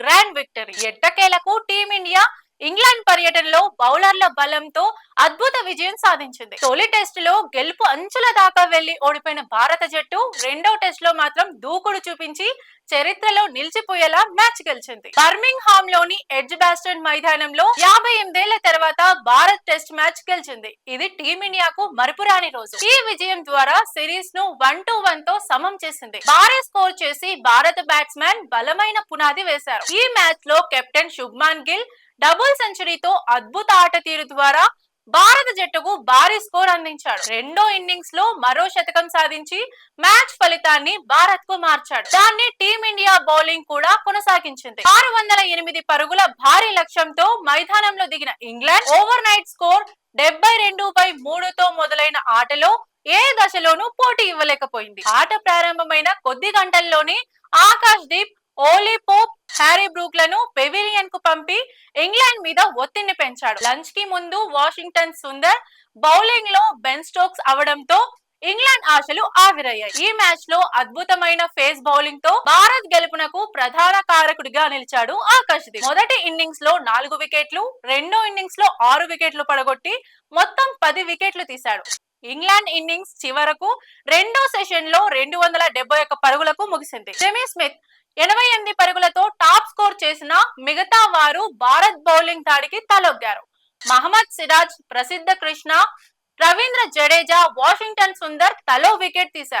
Grand victory. ఎట్టకేలకు team India England పర్యటనలో బౌలర్ల బలంతో అద్భుత విజయం సాధించింది. తొలి టెస్ట్లో గెలుపు అంచుల దాకా వెళ్ళి ఓడిపోయిన భారత జట్టు రెండో టెస్ట్లో మాత్రం దూకుడు చూపించి చరిత్రలో నిలిచిపోయేలా మ్యాచ్ గెలిచింది. బర్మింగ్ హామ్లోని ఎడ్జ్ బాస్టన్ మైదానంలో యాభై ఎనిమిదేళ్ళ తర్వాత భారత్ టెస్ట్ మ్యాచ్ గెలిచింది. ఇది టీమిండియాకు మరుపురాని రోజు. ఈ విజయం ద్వారా సిరీస్ను వన్ టు వన్తో సమం చేసింది. భారీ స్కోర్ చేసి భారత బ్యాట్స్మెన్ బలమైన పునాది వేశారు. ఈ మ్యాచ్లో కెప్టెన్ శుభ్మాన్ గిల్ డబుల్ సెంచరీతో అద్భుత ఆట తీరు ద్వారా భారత జట్టుకు భారీ స్కోర్ అందించాడు. రెండో ఇన్నింగ్స్లో మరో శతకం సాధించి మ్యాచ్ ఫలితాన్ని భారత్కు మార్చాడు. దాన్ని టీమిండియా బౌలింగ్ కూడా కొనసాగించింది. ఆరు వందల ఎనిమిది పరుగుల భారీ లక్ష్యంతో మైదానంలో దిగిన ఇంగ్లాండ్ ఓవర్ నైట్ స్కోర్ డెబ్బై రెండు బై మూడుతో మొదలైన ఆటలో ఏ దశలోనూ పోటీ ఇవ్వలేకపోయింది. ఆట ప్రారంభమైన కొద్ది గంటల్లోనే Akash Deep Ollie Pope Harry బ్రూక్లను పెవిలియన్కు పంపి ఇంగ్లాండ్ మీద ఒత్తిడిని పెంచాడు. లంచ్కి ముందు వాషింగ్టన్ సుందర్ బౌలింగ్లో బెన్ స్టోక్స్ అవడంతో ఇంగ్లాండ్ ఆశలు ఆవిరయ్యాయి. ఈ మ్యాచ్లో అద్భుతమైన ఫేస్ బౌలింగ్తో భారత్ గెలుపునకు ప్రధాన కారకుడిగా నిలిచాడు ఆకాష్ దీప్ మొదటి ఇన్నింగ్స్లో నాలుగు వికెట్లు రెండో ఇన్నింగ్స్లో ఆరు వికెట్లు పడగొట్టి మొత్తం పది వికెట్లు తీశాడు. ఇంగ్లాండ్ ఇన్నింగ్స్ చివరకు రెండో సెషన్లో రెండు వందల డెబ్బై ఒక్క పరుగులకు ముగిసింది. జెమీ స్మిత్ ఎనభై ఎనిమిది పరుగులతో టాప్ స్కోర్ చేసిన మిగతా వారు భారత్ బౌలింగ్ దాడికి తలొగ్గారు. మహమ్మద్ సిరాజ్ ప్రసిద్ధ కృష్ణ రవీంద్ర జడేజా వాషింగ్టన్ సుందర్ తలో వికెట్ తీశారు.